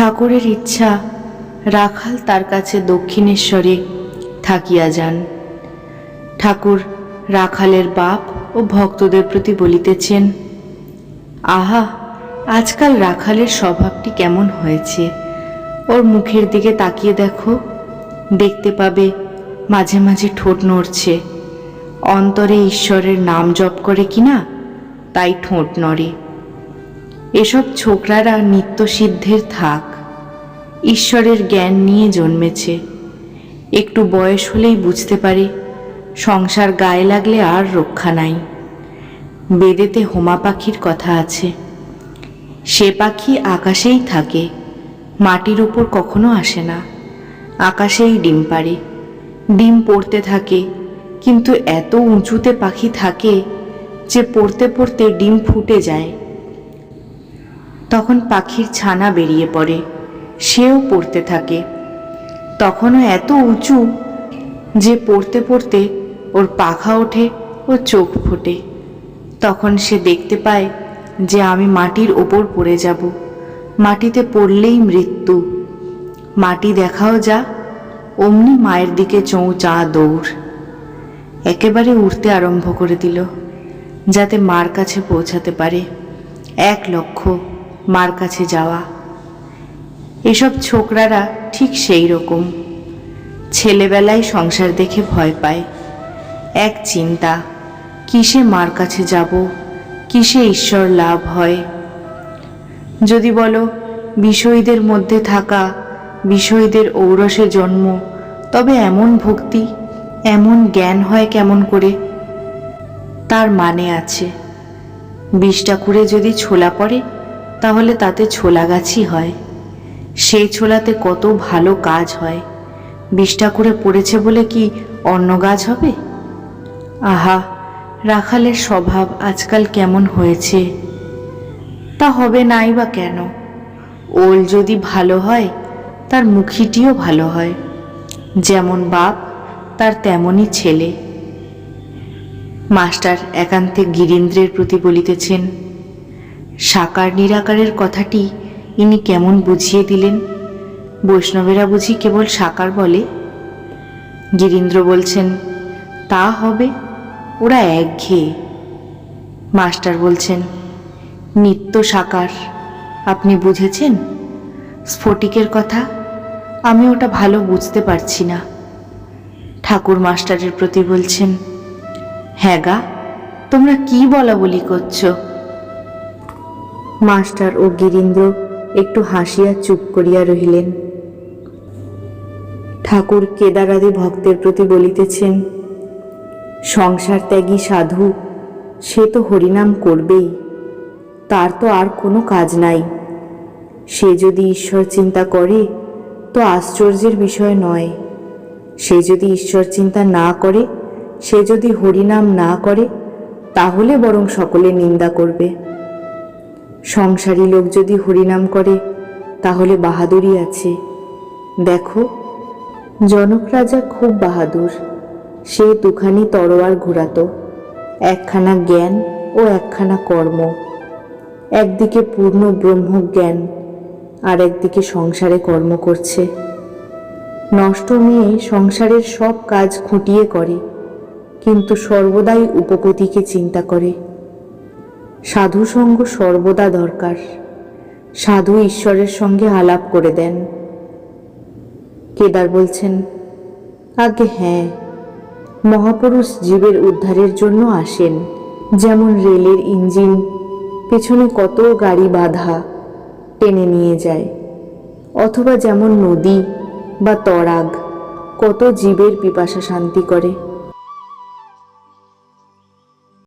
ঠাকুরের ইচ্ছা, রাখাল তার কাছে দক্ষিণেশ্বরে থাকিয়া যান। ঠাকুর রাখালের বাপ ও ভক্তদের প্রতি বলিতেছেন, আহা, আজকাল রাখালের স্বভাবটি কেমন হয়েছে? ওর মুখের দিকে তাকিয়ে দেখো, দেখতে পাবে মাঝে মাঝে ঠোঁট নড়ছে। অন্তরে ঈশ্বরের নাম জপ করে কিনা তাই ঠোঁট নড়ে। এসব ছোকরারা নিত্যসিদ্ধের থাক। ঈশ্বরের জ্ঞান নিয়ে জন্মেছে। একটু বয়স হলেই বুঝতে পারে, সংসার গায়ে লাগলে আর রক্ষা নাই। বেদেতে হোমা পাখির কথা আছে। সে পাখি আকাশেই থাকে, মাটির উপর কখনো আসে না। আকাশেই ডিম পারে ডিম পড়তে থাকে, কিন্তু এত উঁচুতে পাখি থাকে যে পড়তে পড়তে ডিম ফুটে যায়। তখন পাখির ছানা বেরিয়ে পড়ে। সেও পড়তে থাকে। তখনও এত উঁচু যে পড়তে পড়তে ওর পাখা ওঠে ও চোখ ফোটে। তখন সে দেখতে পায় যে আমি মাটির ওপর পড়ে যাব। মাটিতে পড়লেই মৃত্যু। মাটি দেখাও যা, অমনি মায়ের দিকে চৌ চা দৌড়। একেবারে উঠতে আরম্ভ করে দিল, যাতে মার কাছে পৌঁছাতে পারে। এক লক্ষ্য মার কাছে যাওয়া। এসব ছোকরারা ঠিক সেই রকম। ছেলেবেলায় সংসার দেখে ভয় পায়। এক চিন্তা, কিসে মার কাছে যাব, কিসে ঈশ্বর লাভ হয়? যদি বলো, বিষয়ীদের মধ্যে থাকা, বিষয়ীদের ঔরসে জন্ম, তবে এমন ভক্তি, এমন জ্ঞান হয় কেমন করে? তার মানে আছে, বিষটা করে যদি ছোলা পড়ে, তাহলে তাতে ছোলা গাছই হয়। সেই ছোলাতে কত ভালো কাজ হয়। বিষটা করে পড়েছে বলে কি অন্য গাছ হবে? আহা, রাখালের স্বভাব আজকাল কেমন হয়েছে? তা হবে নাই বা কেন? ওল যদি ভালো হয়, তার মুখিটিও ভালো হয়। যেমন বাপ, তার তেমনই ছেলে। মাস্টার একান্তে গিরীন্দ্রের প্রতি বলিতেছেন, সাকার নিরাকারের কথাটি ইনি কেমন বুঝিয়ে দিলেন? বৈষ্ণবেরা বুঝি কেবল সাকার বলে। গিরীন্দ্র বলছেন, তা হবে, ওরা একঘেয়ে। মাস্টার বলছেন, নিত্য সাকার, আপনি বুঝেছেন? স্ফটিকের কথা, আমি ওটা ভালো বুঝতে পারছি না। ঠাকুর মাস্টারের প্রতি বলছেন হ্যাঁ গা, তোমরা কি বলা বলি করছ? মাস্টার ও গিরীন্দ্র একটু হাসিয়া চুপ করিয়া রহিলেন। ঠাকুর কেদারাদি ভক্তের প্রতি বলিতেছেন, সংসার ত্যাগী সাধু, সে তো হরিনাম করবেই, তার তো আর কোনো কাজ নাই। সে যদি ঈশ্বর চিন্তা করে, তো আশ্চর্যের বিষয় নয়। সে যদি ঈশ্বর চিন্তা না করে, সে যদি হরিনাম না করে, তাহলে বরং সকলে নিন্দা করবে। সংসারী লোক যদি হরিনাম করে, তাহলে বাহাদুরি আছে। দেখো, জনক রাজা খুব বাহাদুর। সে দুখানি তরোয়ার ঘুরাতো, একখানা জ্ঞান ও একখানা কর্ম। একদিকে পূর্ণ ব্রহ্মজ্ঞান আর একদিকে সংসারে কর্ম করছে। নষ্ট মেয়ে সংসারের সব কাজ খুঁটিয়ে করে, কিন্তু সর্বদাই উপপতিকে চিন্তা করে। সাধু সঙ্গ সর্বদা দরকার। সাধু ঈশ্বরের সঙ্গে আলাপ করে দেন। কেদার বলছেন আগে হ্যাঁ মহাপুরুষ জীবের উদ্ধারের জন্য আসেন। যেমন রেলের ইঞ্জিন, পেছনে কত গাড়ি বাধা টেনে নিয়ে যায়। অথবা যেমন নদী বা তরাগ, কত জীবের পিপাসা শান্তি করে।